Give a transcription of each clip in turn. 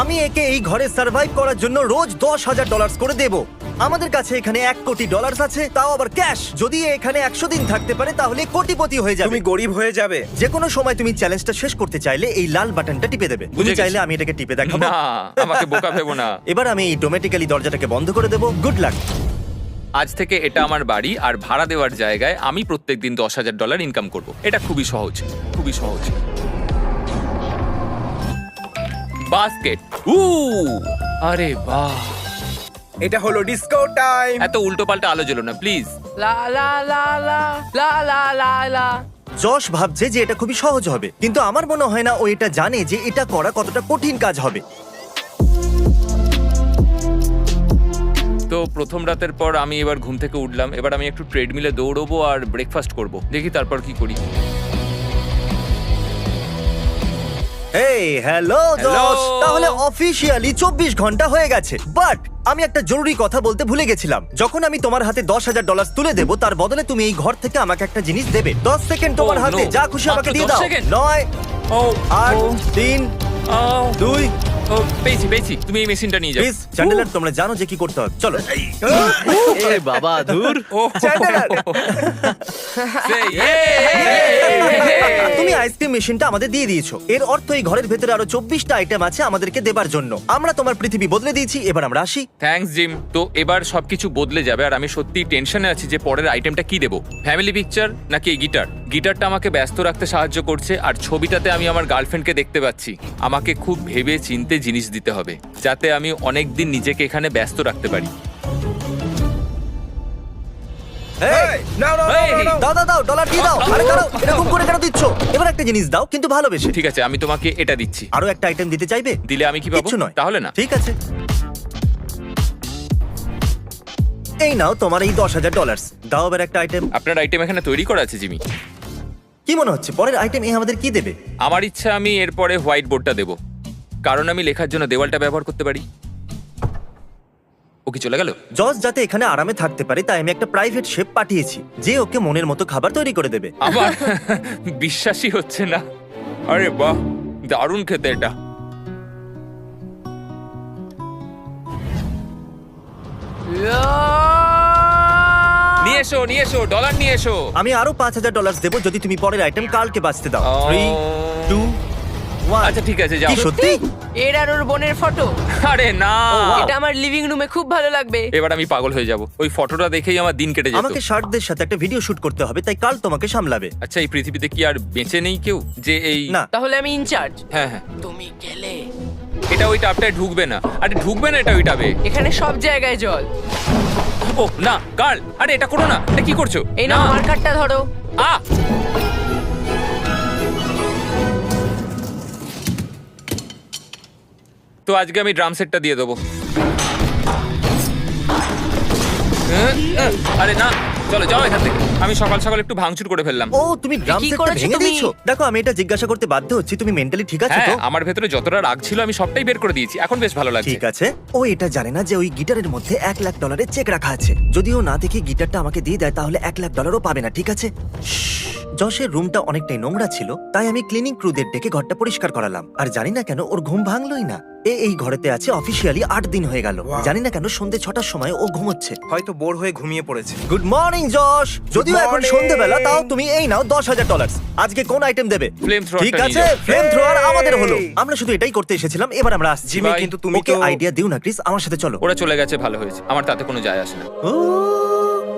আমি একে এই ঘরে সার্ভাইভ করার জন্য রোজ দশ হাজার ডলার করে দেব। আমাদের কাছে এখানে এক কোটি ডলার আছে তাও আবার ক্যাশ যদি এ এখানে একশো দিন থাকতে পারে তাহলে কোটিপতি হয়ে যাবে। তুমি গরিব হয়ে যাবে। যে কোনো সময় তুমি চ্যালেঞ্জটা শেষ করতে চাইলে এই লাল বাটনটা টিপে দেবে। তুমি বুঝে গেছি। চাইলে আমি এটাকে টিপে দেখাবো। না আমাকে বোকা ভেবো না। এবার আমি এই ডোমেটিক্যালি দরজাটাকে বন্ধ করে দেবো। গুড লাক আজ থেকে এটা আমার বাড়ি আর ভাড়া দেওয়ার জায়গায় আমি প্রত্যেকদিন দশ হাজার ডলার ইনকাম করব। এটা খুবই সহজ খুবই সহজ। বাস্কেট উ আরে বাহ। এটা হলো ডিস্কো টাইম এত উল্টো পাল্টা আলো জ্বলো না প্লিজ লা লা লা লা লা লা লা লা। যশ ভাবছে যে এটা খুবই সহজ হবে কিন্তু আমার মনে হয় না ও এটা জানে যে এটা করা কতটা কঠিন কাজ হবে। তো প্রথম রাতের পর আমি এবার ঘুম থেকে উঠলাম এবার আমি একটু ট্রেডমিলে দৌড়বো আর ব্রেকফাস্ট করব। দেখি তারপর কি করি। এই হ্যালো Hello! তাহলে অফিসিয়ালি চব্বিশ ঘণ্টা হয়ে গেছে। বাট আমি একটা জরুরি কথা বলতে ভুলে গেছিলাম। যখন আমি তোমার হাতে দশ হাজার ডলার তুলে দেবো তার বদলে তুমি এই ঘর থেকে আমাকে একটা জিনিস দেবে। দশ সেকেন্ড তোমার Oh, হাতে যা খুশি আমাকে দিয়ে দাও। নয় আট তিন দুই ও পেয়েছি পেয়েছি তুমি এই মেশিনটা নিয়ে যাও প্লিজ চ্যান্ডেলার তোমরা জানো যে কি করতে হবে চলো এ বাবা ধুর ও চ্যান্ডেলার Say, তুমি আইসক্রিম মেশিনটা আমাদের দিয়ে দিয়েছ এর অর্থ এই ঘরের ভেতরে আরও চব্বিশটা আইটেম আছে আমাদেরকে দেবার জন্য আমরা তোমার পৃথিবী বদলে দিয়েছি এবার আমরা আসি থ্যাঙ্কস জিম তো এবার সবকিছু বদলে যাবে আর আমি সত্যি টেনশনে আছি যে পরের আইটেমটা কি দেবো ফ্যামিলি পিকচার নাকি এই গিটার গিটারটা আমাকে ব্যস্ত রাখতে সাহায্য করছে আর ছবিটাতে আমি আমার গার্লফ্রেন্ডকে দেখতে পাচ্ছি আমাকে খুব ভেবে চিনতে জিনিস দিতে হবে যাতে আমি অনেক দিন নিজেকে এখানে ব্যস্ত রাখতে পারি। এই, নাও নাও এই, নাও, নাও। দাও দাও দাও ডলার দিয়ে দাও? আরে দাঁড়াও এরকম করে কেন দিচ্ছ? এবার একটা জিনিস দাও কিন্তু ভালোবেসে। ঠিক আছে আমি তোমাকে এটা দিচ্ছি। আরও একটা আইটেম দিতে চাইবে? দিলে আমি কি পাবো? কিচ্ছু নয়। তাহলে না। ঠিক আছে। এই নাও তোমার এই দশ হাজার ডলার দাও এবার একটা আইটেম আপনার আইটেম এখানে তৈরি করা আছে জিমি? কি মনে হচ্ছে? পরের আইটেম এ আমাদের কি দেবে? আমার ইচ্ছা আমি এরপরে হোয়াইট বোর্ডটা দেব। কারণ আমি লেখার জন্য দেওয়ালটা ব্যবহার করতে পারি। ও কি চলে গেল? জজ যাতে এখানে আরামে থাকতে পারে তাই আমি একটা প্রাইভেট শেফ পাঠিয়েছি যে ওকে মনের মতো খাবার তৈরি করে দেবে। আমার বিশ্বাসই হচ্ছে না। আরে বাহ দারুণ খেতে এটা। নিয়ে এসো নিয়ে এসো ডলার নিয়ে এসো। আমি আরও পাঁচ হাজার ডলার দেবো যদি তুমি পরের আইটেম কালকে বাঁচতে দাও। থ্রি টু ওয়ান আচ্ছা ঠিক আছে যাও। কি সত্যি? এর আর ওর বোনের ফটো আরে না। এটা আমার লিভিং রুমে খুব ভালো লাগবে। এবার আমি পাগল হয়ে যাব। ওই ফটোটা দেখেই আমার দিন কেটে যেত। আমাকে শার্টদের সাথে একটা ভিডিও শুট করতে হবে তাই কাল তোমাকে সামলাবে। আচ্ছা এই পৃথিবীতে কি আর বেঁচে নেই কেউ? যে এই না। তাহলে আমি ইনচার্জ হ্যাঁ হ্যাঁ। তুমি গেলে। এটা ওই টাপটায় ঢুকবে না। আরে ঢুকবে না এটা ওই টাবে? এখানে সব জায়গায় জল। ও না গার্ল আরে এটা করো না। এটা কি করছ? এই না। আমার কার্ডটা ধরো। আ তো আজকে আমি ড্রাম সেটটা দিয়ে দেবো। আরে না চলো যাও এখান থেকে। আমি সকাল সকাল একটু ভাঙচুর করে ফেললাম। ও তুমি ড্রাম কি সেটটা করেছ ভেঙে তুমি? দিয়েছ? দেখো আমি এটা জিজ্ঞাসা করতে বাধ্য হচ্ছি তুমি মেন্টালি ঠিক আছো হ্যাঁ তো? আমার ভেতরে যতটা রাগ ছিল আমি সবটাই বের করে দিয়েছি। এখন বেশ ভালো লাগছে। ঠিক আছে। ও এটা জানে না যে ওই গিটারের মধ্যে এক লাখ ডলারের চেক রাখা আছে। যদি ও না দেখে গিটারটা আমাকে দিয়ে দেয় তাহলে এক লাখ ডলারও পাবে না ঠিক আছে? শ্শ্। যশের রুমটা অনেকটাই নোংরা ছিল তাই আমি ক্লিনিং ক্রুদের ডেকে ঘরটা পরিষ্কার করালাম। আর জানি না কেন ওর ঘুম ভাঙলোই না। এ এই ঘরেতে আছে অফিসিয়ালি আট দিন হয়ে গেল। জানি না কেন সন্ধে ছটার সময় ও ঘুমোচ্ছে। হয়তো বোর হয়ে ঘুমিয়ে পড়েছে। গুড মর্নিং যশ যদিও এখন morning. সন্ধেবেলা তাও তুমি এই নাও দশ হাজার ডলার আজকে কোন আইটেম দেবে? Flamethrower ঠিক টা আছে? নিয়ে যাও। Flame thrower! আমাদের হলো। আমরা শুধু এটাই করতে এসেছিলাম এবার আমরা আসছি। জিমি কিন্তু তুমি ওকে তো আইডিয়া দিও না ক্রিস আমার সাথে চলো। ওরা চলে গেছে ভালো হয়েছে। আমার তাতে কোনো যায় আসে না। ও,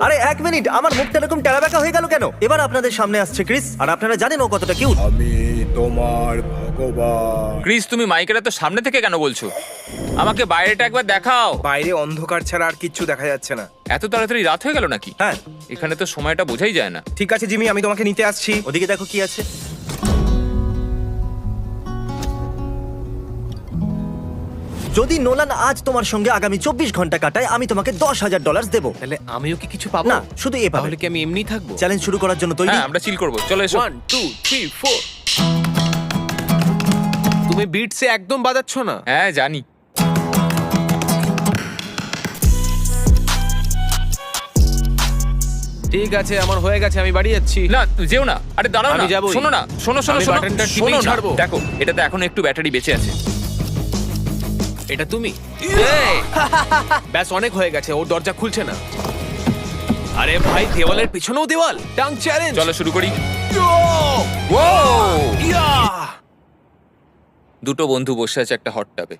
আরে এক মিনিট আমার মুখটা এরকম টেরাবেকা হয়ে গেল কেন? এবার আপনাদের সামনে আসছে ক্রিস আর আপনারা জানেন ও কতটা কিউট আমি তোমার ভগবান। ক্রিস তুমি মাইকের তো সামনে থেকে কেন বলছো? আমাকে বাইরেটা একবার দেখাও। বাইরে অন্ধকার ছাড়া আর কিচ্ছু দেখা যাচ্ছে না। এত তাড়াতাড়ি রাত হয়ে গেল নাকি? হ্যাঁ। এখানে তো সময়টা বোঝাই যায় না। ঠিক আছে জিমি আমি তোমাকে নিতে আসছি। ওদিকে দেখো কি আছে। যদি নোলান আজ তোমার সঙ্গে আগামী চব্বিশ ঘণ্টা কাটায় আমি তোমাকে দশ হাজার ডলার দেবো। তাহলে আমিও কি কিছু পাবো? না শুধু এ পাবে। তাহলে কি আমি এমনি থাকব? চ্যালেঞ্জ শুরু করার জন্য তৈরি। হ্যাঁ আমরা চিল করব। চলো এসো। ওয়ান টু থ্রি ফোর তুমি বিটসে একদম বাজাচ্ছ না? হ্যাঁ জানি। ঠিক আছে আমার হয়ে গেছে আমি বাড়ি যাচ্ছি। না যেও না। আরে দাঁড়াও আমি না। যাবোই। শোনো না শোনো শোনো আমি শোনো। বাটনটা টিপেই শোনো না। ছাড়বো। দেখো এটাতে এখনও একটু ব্যাটারি বেঁচে আছে। এটা তুমি? ব্যাস অনেক হয়ে গেছে ওর দরজা খুলছে না। আরে ভাই দেওয়ালের পিছনেও দেওয়াল? টাং চ্যালেঞ্জ চলো শুরু করি। দুটো বন্ধু বসে আছে একটা হট টাবে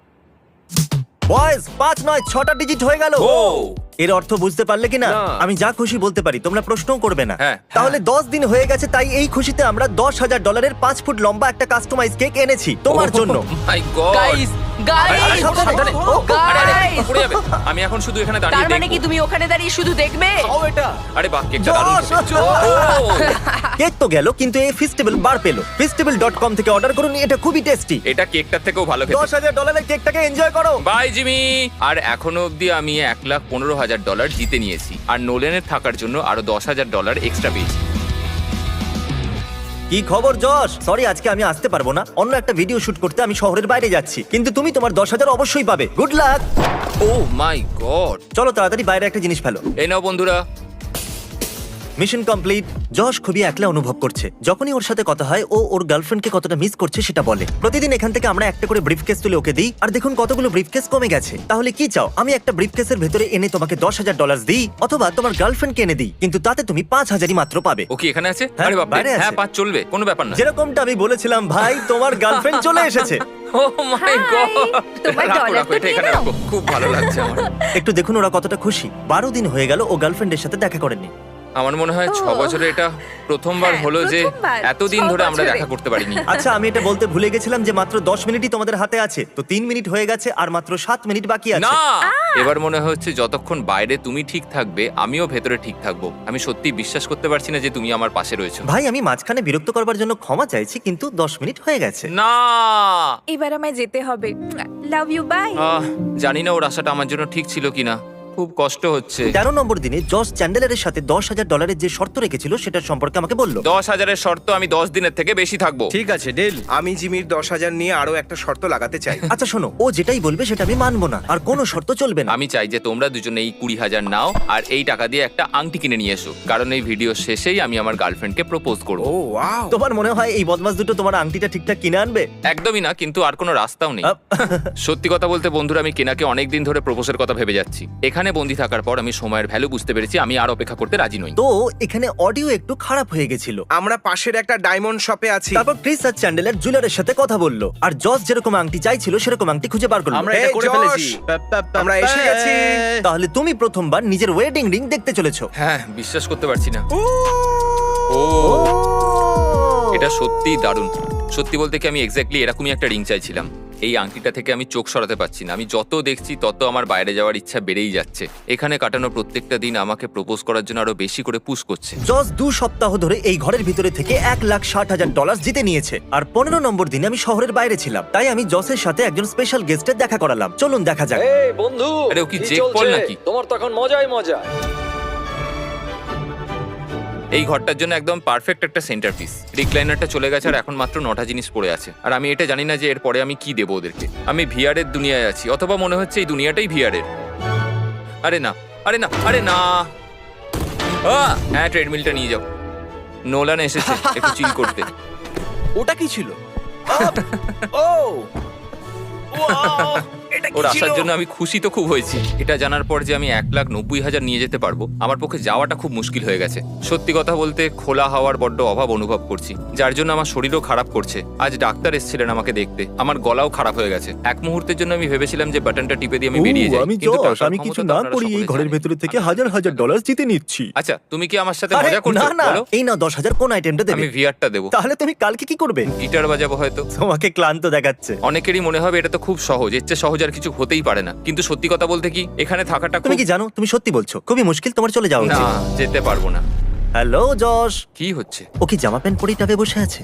বয়েজ পাঁচ নয় ছটা ডিজিট হয়ে গেল। ও। এর অর্থ বুঝতে পারলে কিনা? না। আমি যা খুশি বলতে পারি তোমরা প্রশ্ন করবে না। হ্যাঁ। তাহলে দশ দিন হয়ে গেছে তাই এই খুশিতে আমরা দশ হাজার ডলারের পাঁচ ফুট লম্বা একটা কাস্টমাইজ কেক এনেছি তোমার জন্য। মাই গড গাইস গাইস সাবধানে, ও, ও, গাইস আমি এখন শুধু এখানে দাঁড়িয়ে তার মানে কি দেখব তুমি ওখানে দাঁড়িয়ে শুধু দেখবে? খাও এটা। আরে বাহ কেকটা দারুণ জশ, খেতে। জশ। ও, কেক তো গেল কিন্তু এই ফেস্টিভ্যাল বার পেল। ফেস্টিভ্যাল ডট কম থেকে অর্ডার করুন এটা খুবই টেস্টি এটা কেকটার থেকেও ভালো খেতে। দশ হাজার ডলারের কেকটাকে এনজয় করো। বাই জিমি আর এখনও অবধি আমি এক লাখ পনেরো হাজার ডলার জিতে নিয়েছি। আর নোলেনের থাকার জন্য আরও দশ হাজার ডলার এক্সট্রা পেয়েছি। কি খবর যশ সরি আজকে আমি আসতে পারব না। অন্য একটা ভিডিও শুট করতে আমি শহরের বাইরে যাচ্ছি। কিন্তু তুমি তোমার দশ হাজার অবশ্যই পাবে। Good luck oh my God চলো তাড়াতাড়ি বাইরে একটা জিনিস ফেলো। এই নাও বন্ধুরা। মিশন কমপ্লিট যশ খুবই একলা অনুভব করছে। যখনই ওর সাথে কথা হয় ও ওর গার্লফ্রেন্ডকে কতটা মিস করছে সেটা বলে। প্রতিদিন এখান থেকে আমরা একটা করে ব্রিফকেস তুলে ওকে দিই আর দেখুন কতগুলো ব্রিফকেস কমে গেছে। তাহলে কি চাও? আমি একটা ব্রিফকেসের ভেতরে এনে তোমাকে দশ হাজার ডলার দিই অথবা তোমার গার্লফ্রেন্ডকে এনে দিই কিন্তু তাতে তুমি পাঁচ হাজারই মাত্র পাবে। ও কি এখানে আছে? হ্যাঁ, আরে বাপ বাইরে আছে। হ্যাঁ পাঁচ চলবে কোনো ব্যাপার না। যেরকমটা আমি বলেছিলাম ভাই তোমার গার্লফ্রেন্ড চলে এসেছে। ও মাই গড তোমার dollar তো এটা এখানে নিয়ে রাখো। খুব ভালো লাগছে আমার। একটু দেখুন ওরা কতটা খুশি। বারো দিন হয়ে গেল ও গার্লফ্রেন্ডের সাথে দেখা করেনি আমার মনে হয় ছ বছরে এটা প্রথমবার হ্যাঁ, হলো যে প্রথমবার, এতদিন ছ ধরে আমরা বছরে। দেখা করতে পারিনি। আচ্ছা আমি এটা বলতে ভুলে গেছিলাম যে মাত্র দশ মিনিটই তোমাদের হাতে আছে। তো তিন মিনিট হয়ে গেছে আর মাত্র সাত মিনিট বাকি আছে। না! এবার মনে হচ্ছে যতক্ষণ বাইরে তুমি ঠিক থাকবে আমিও ভেতরে ঠিক থাকব। আমি সত্যি বিশ্বাস করতে পারছি না যে তুমি আমার পাশে রয়েছো। ভাই আমি মাঝখানে বিরক্ত করবার জন্য ক্ষমা চাইছি কিন্তু দশ মিনিট হয়ে গেছে। না! এবার আমায় যেতে হবে। লাভ ইউ বাই আহ, জানি না ওর আশাটা আমার জন্য ঠিক ছিল কিনা। খুব কষ্ট হচ্ছে। তেরো নম্বর দিনে জস চ্যান্ডেলারের সাথে দশ হাজার ডলারের যে শর্ত রেখেছিল সেটার সম্পর্কে আমাকে বলল। দশ হাজারের শর্ত আমি দশ দিনের থেকে বেশি থাকব। ঠিক আছে ডিল। আমি জিমির দশ হাজার নিয়ে আরও একটা শর্ত লাগাতে চাই। আচ্ছা শোনো ও যেটাই বলবে সেটা আমি মানবো না। আর কোনো শর্ত চলবে না। আমি চাই যে তোমরা দুজনে এই কুড়ি হাজার নাও আর এই টাকা দিয়ে একটা আংটি কিনে নিয়ে এসো। কারণ এই ভিডিও শেষেই আমি আমার গার্লফ্রেন্ডকে প্রপোজ করব। Oh wow. তোমার মনে হয় এই বদমাস দুটো তোমার আংটিটা ঠিকঠাক কিনে আনবে? একদমই না কিন্তু আর কোনো রাস্তাও নেই। সত্যি কথা বলতে বন্ধুরা আমি কেনাকে অনেক দিন ধরে প্রপোজের কথা ভেবে যাচ্ছি। এখানে বন্দি থাকার পর আমি সময়ের ভ্যালু বুঝতে পেরেছি আমি আর অপেক্ষা করতে রাজি নই। তো এখানে অডিও একটু খারাপ হয়ে গেছিল। আমরা পাশের একটা ডায়মন্ড শপে আছি। তারপর ক্রিস আর চ্যান্ডেলার জুয়েলারের সাথে কথা বলল। আর জস যেরকম আংটি চাইছিল সেরকম আংটি খুঁজে বার করল। আমরা এটা করে ফেলেছি। আমরা এসে গেছি। তাহলে তুমি প্রথমবার নিজের ওয়েডিং রিং দেখতে চলেছো। হ্যাঁ বিশ্বাস করতে পারছি না। ও! এটা সত্যিই দারুণ। সত্যি বলতে কি আমি এক্স্যাক্টলি এরকমই একটা রিং চাইছিলাম। এই আংটিটা থেকে আমি চোখ সরাতে পারছি না। আমি যত দেখছি তত আমার বাইরে যাওয়ার ইচ্ছা বেড়েই যাচ্ছে। এখানে কাটানো প্রত্যেকটা দিন আমাকে প্রপোজ করার জন্য আরও বেশি করে পুশ করছে। জস দু সপ্তাহ ধরে এই ঘরের ভিতরে থেকে এক লাখ ষাট হাজার ডলার জিতে নিয়েছে। আর পনেরো নম্বর দিনে আমি শহরের বাইরে ছিলাম। তাই আমি জসের সাথে একজন স্পেশাল গেস্টের দেখা করালাম। চলুন দেখা যাক। এই বন্ধু আরে ও কি জেক? পল নাকি? তোমার তো এখন মজাই মজা। এই ঘরটার জন্য একদম পারফেক্ট একটা সেন্টার পিস রিক্লাইনারটা চলে গেছে আর এখন মাত্র নটা জিনিস পড়ে আছে। আর আমি এটা জানি না যে এরপরে আমি কি দেবো ওদেরকে। আমি ভিআরের দুনিয়ায় আছি অথবা মনে হচ্ছে এই দুনিয়াটাই ভিআরের। আরে না আরে না আরে না! হ্যাঁ ট্রেডমিলটা নিয়ে যাও। নোলান এসেছে একটু চিল করতে। ওটা কি ছিল? ও! ওর আসার জন্য আমি খুশি তো খুব হয়েছি। এটা জানার পর যে আমি এক লাখ নব্বই হাজার নিয়ে যেতে পারব আমার পক্ষে যাওয়াটা খুব মুশকিল হয়ে গেছে। সত্যি কথা বলতে খোলা হাওয়ার বড্ড অভাব অনুভব করছি যার জন্য আমার শরীরও খারাপ করছে। আজ ডাক্তার এসেছিলেন আমাকে দেখতে আমার গলাও খারাপ হয়ে গেছে। এক মুহূর্তের জন্য আমি ভেবেছিলাম যে বাটনটা টিপে দিয়ে আমি বেরিয়ে যাই আমি কিন্তু টাকার আমি ক্ষমতা কিছু তো না আপনারা করি এই ঘরের জানেন। ভেতরে থেকে হাজার হাজার ডলার জিতে নিচ্ছি। আচ্ছা তুমি কি আমার সাথে আরে, মজা করছ? না না বলো। এই না দশ হাজার কোন আইটেমটা দেবে? আমি ভিআরটা দেবো। তাহলে তুমি কালকে কি করবে? গিটার বাজাবো হয়তো। তোমাকে ক্লান্ত দেখাচ্ছে। অনেকেরই মনে হবে এটা তো খুব সহজ এর চেয়ে সহজ আর কিছু হতেই পারে না। কিন্তু সত্যি কথা বলতে কি এখানে থাকাটা তুমি খুব কি জানো? তুমি সত্যি বলছো। খুবই মুশকিল তোমার চলে যাওয়া না উচিত। যেতে পারব না। হ্যালো যশ কি হচ্ছে? ও কি জামা প্যান্ট পরেই টাবে বসে আছে?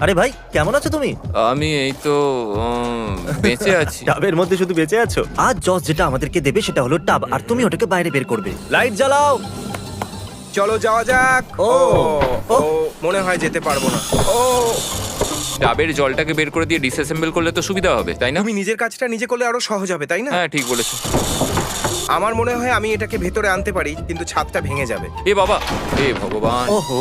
আরে ভাই কেমন আছো তুমি? আমি এই তো উম, বেঁচে আছি। টাবের মধ্যে শুধু বেঁচে আছো? আজ জজ যেটা আমাদেরকে দেবে সেটা হলো টাব আর তুমি ওটাকে বাইরে বের করবে। লাইট জ্বালাও। চলো যাওয়া যাক। ও, ও। ও মনে হয় যেতে পারব না। ও ডাবের জলটাকে বের করে দিয়ে ডিসঅ্যাসেম্বল করলে তো সুবিধা হবে তাই না? তুমি নিজের কাজটা নিজে করলে আরও সহজ হবে তাই না? হ্যাঁ ঠিক বলেছ। আমার মনে হয় আমি এটাকে ভেতরে আনতে পারি কিন্তু ছাদটা ভেঙে যাবে। এ বাবা এ ভগবান। ওহো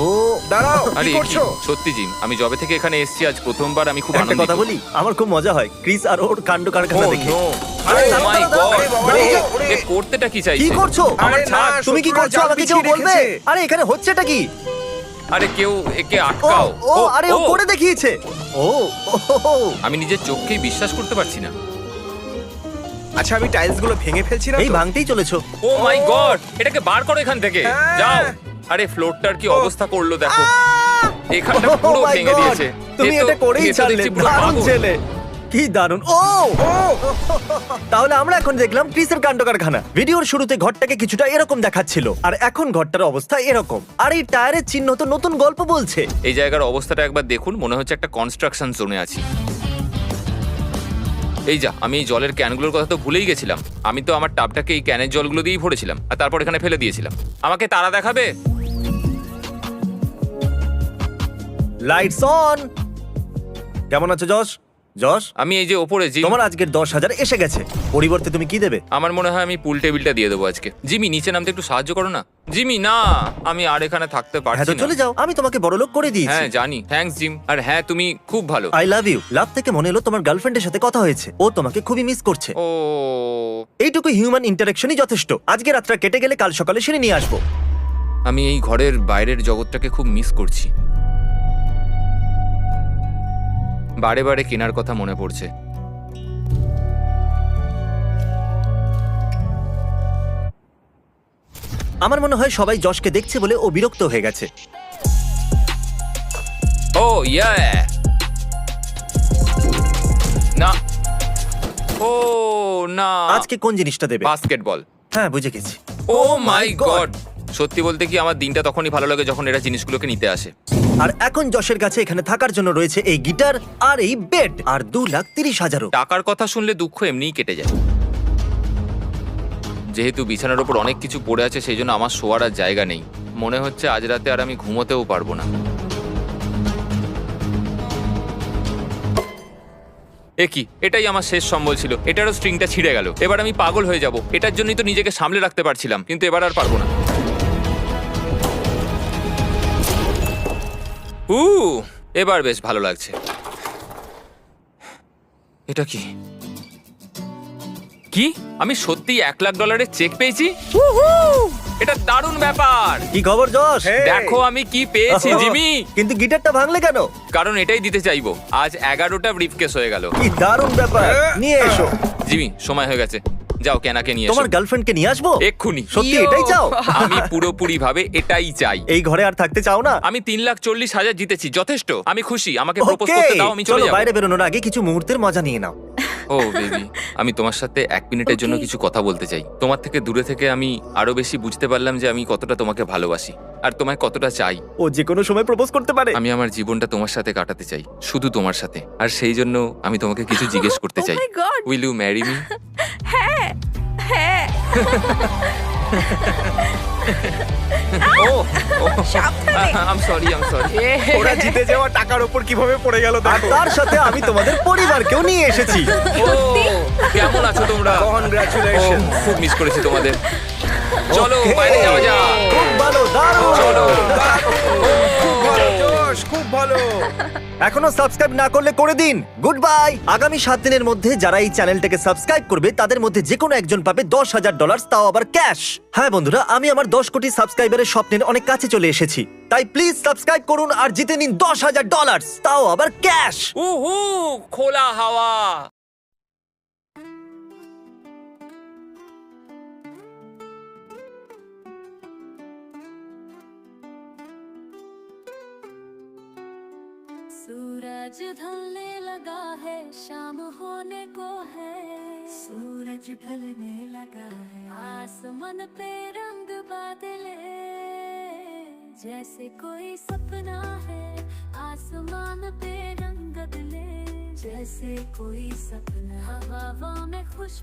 দাঁড়াও আরে কি এ কি? করছ? সত্যি জিম আমি জবে থেকে এখানে এসেছি আজ প্রথমবার আমি খুব একটা আনন্দিত। কথা বলি আমার খুব মজা হয় ক্রিস আর ওর কাণ্ড কারখানা Oh, দেখে। no! আরে, Oh my দাঁড়াও, God! আরে বাবা, ওরে। এ করতেটা কি কি চাইছে করছ? আরে না, তুমি কি শত্রুরা করছ? জাল আমাকে কেউ বলবে? রেখেছে। আরে এখানে হচ্ছেটা কি? আরে কেউ একে আটকাও। ও আরে ও করে দেখিয়েছে। ও। আমি নিজের চোখকেই বিশ্বাস করতে পারছি না। আচ্ছা আমি টাইলসগুলো ভেঙে ফেলছি না এই ভাঙতেই চলেছো। ও মাই গড এটাকে বার করো এখান থেকে। হ্যাঁ। যাও। আরে ফ্লোরটার কি অবস্থা করল দেখো। এখানটা Oh পুরো ভেঙে দিয়েছে। তুমি এটা করেই ছাড়লে। দারুণ ছেলে। কি দারুণ। ও! তাহলে আমরা এখন দেখলাম ক্রিসের কাণ্ড কারখানা ভিডিওর শুরুতে ঘরটাকে কিছুটা এরকম দেখাচ্ছিল। আর এখন ঘরটার অবস্থা এরকম। আর এই টায়ারের চিহ্ন তো নতুন গল্প বলছে। এই জায়গার অবস্থাটা একবার দেখুন মনে হচ্ছে একটা কনস্ট্রাকশন জোনে আছি। এই যা আমি এই জলের ক্যানগুলোর কথা তো ভুলেই গেছিলাম। আমি তো আমার টাবটাকে এই ক্যানের জলগুলো দিয়েই ভরেছিলাম আর তারপর এখানে ফেলে দিয়েছিলাম। আমাকে তারা দেখাবে? লাইটস অন কেমন আছো যশ যশ আমি এই যে ওপরে জিম তোমার আজকের দশ হাজার এসে গেছে। পরিবর্তে তুমি কি দেবে? আমার মনে হয় আমি পুল টেবিলটা দিয়ে দেবো আজকে। জিমি নিচে নামতে একটু সাহায্য করো না। জিমি না আমি আর এখানে থাকতে হ্যাঁ পারছি তো না। চলে যাও। আমি তোমাকে বড়লোক করে দিয়েছি। হ্যাঁ জানি। Thanks gym. আর হ্যাঁ তুমি খুব ভালো। আই লাভ ইউ লাভ থেকে মনে হলো তোমার গার্লফ্রেন্ডের সাথে কথা হয়েছে। ও তোমাকে খুবই মিস করছে। ও। এইটুকু হিউম্যান ইন্টারাকশনই যথেষ্ট। আজকে রাতটা কেটে গেলে কাল সকালে সেরে নিয়ে আসব। আমি এই ঘরের বাইরের জগৎটাকে খুব মিস করছি। বারে বারে কেনার কথা মনে পড়ছে। আমার মনে হয় সবাই যশকে দেখছে বলে ও বিরক্ত হয়ে গেছে। ও ইয়া। না। ও না। আজকে কোন জিনিসটা দেবে? বাস্কেটবল। হ্যাঁ বুঝে গেছি। ও মাই গড সত্যি বলতে কি আমার দিনটা তখনই ভালো লাগে যখন এরা জিনিসগুলোকে নিতে আসে। আর এখন যশের কাছে এখানে থাকার জন্য রয়েছে এই গিটার আর এই বেড, আর দু লাখ তিরিশ হাজারও। টাকার কথা শুনলে দুঃখ এমনিই কেটে যায়। যেহেতু বিছানার ওপর অনেক কিছু পড়ে আছে, সেই জন্য আমার শোয়ার আর জায়গা নেই। মনে হচ্ছে আজ রাতে আর আমি ঘুমোতেও পারব না। এ কি? এটাই আমার শেষ সম্বল ছিল। এটারও স্ট্রিংটা ছিঁড়ে গেল। এবার আমি পাগল হয়ে যাব। এটার জন্যই তো নিজেকে সামলে রাখতে পারছিলাম, কিন্তু এবার আর পারব না। উ এবার বেশ ভালো লাগছে। এটা কি? কি? আমি সত্যি এক লাখ ডলারের চেক পেয়েছি? এটা দারুণ ব্যাপার! কি খবর যশ Hey! দেখো আমি কি পেয়েছি জিমি! কিন্তু গিটারটা ভাঙলে কেন? কারণ এটাই দিতে চাইব। আজ এগারোটা ব্রিফকেস হয়ে গেল। কি দারুণ ব্যাপার! নিয়ে এসো। জিমি সময় হয়ে গেছে। যাও কেনাকে নিয়ে তোমার গার্লফ্রেন্ডকে নিয়ে আসব? এক্ষুনি। সত্যি ইয়ো। এটাই চাও? আমি পুরোপুরি ভাবে এটাই চাই। এই ঘরে আর থাকতে চাও না? আমি তিন লাখ চল্লিশ হাজার জিতেছি যথেষ্ট। আমি খুশি আমাকে প্রপোজ ওকে করতে দাও আমি চলে চলো যাব। বাইরে বেরোনোর আগে কিছু মুহূর্তের মজা নিয়ে নাও। ও বেবি আমি তোমার সাথে এক মিনিটের জন্য Okay. কিছু কথা বলতে চাই। তোমার থেকে দূরে থেকে আমি আরও বেশি বুঝতে পারলাম যে আমি কতটা তোমাকে ভালোবাসি। আর তোমায় কতটা চাই। ও যে কোনো সময় প্রপোজ করতে পারে। আমি আমার জীবনটা তোমার সাথে কাটাতে চাই শুধু তোমার সাথে। আর সেই জন্য আমি তোমাকে কিছু জিজ্ঞেস করতে Oh চাই। my God! Will you marry me হ্যাঁ হ্যাঁ। ও সাবধানে। আম সরি আম সরি ওরা জিতে যাওয়া টাকার উপর কীভাবে পড়ে গেল আর দেখো। তার সাথে আমি তোমাদের পরিবারকেও নিয়ে এসেছি। ও কেমন আছো তোমরা? কনগ্রাচুলেশন খুব মিস করেছি তোমাদের। চলো. বাইরে যাওয়া যাক। খুব ভালো দারুণ। খুব ভালো এখনও সাবস্ক্রাইব না করলে করে দিন। গুড বাই আগামী সাত দিনের মধ্যে যারা এই চ্যানেলটাকে সাবস্ক্রাইব করবে তাদের মধ্যে যে কোনো একজন পাবে দশ হাজার ডলার তাও আবার ক্যাশ হ্যাঁ বন্ধুরা আমি আমার দশ কোটি সাবস্ক্রাইবারের স্বপ্নের অনেক কাছে চলে এসেছি। তাই প্লিজ সাবস্ক্রাইব করুন আর জিতে নিন দশ হাজার ডলার তাও আবার ক্যাশ উহু খোলা হাওয়া। सूरज ढलने लगा है शाम होने को है। सूरज ढलने लगा है। आसमान पे रंग बादल जैसे कोई सपना है आसमान पे रंग बदले। जैसे कोई सपना। हवा में खुशबू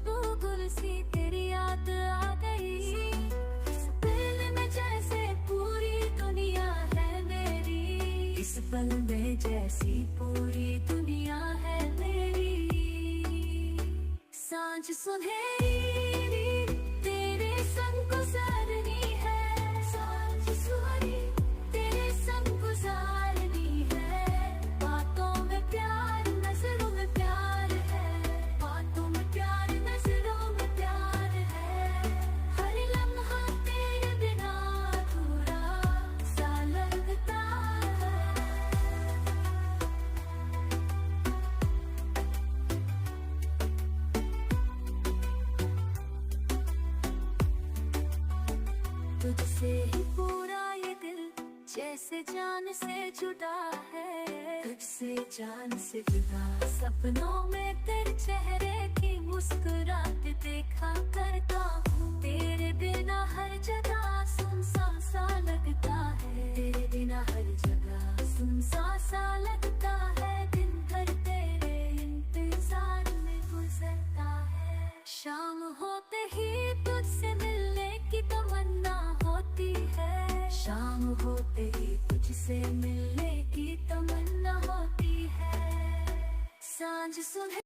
जुदा है से जान से जुदा। सपनों में तेरे चेहरे की मुस्कुराते देखा just some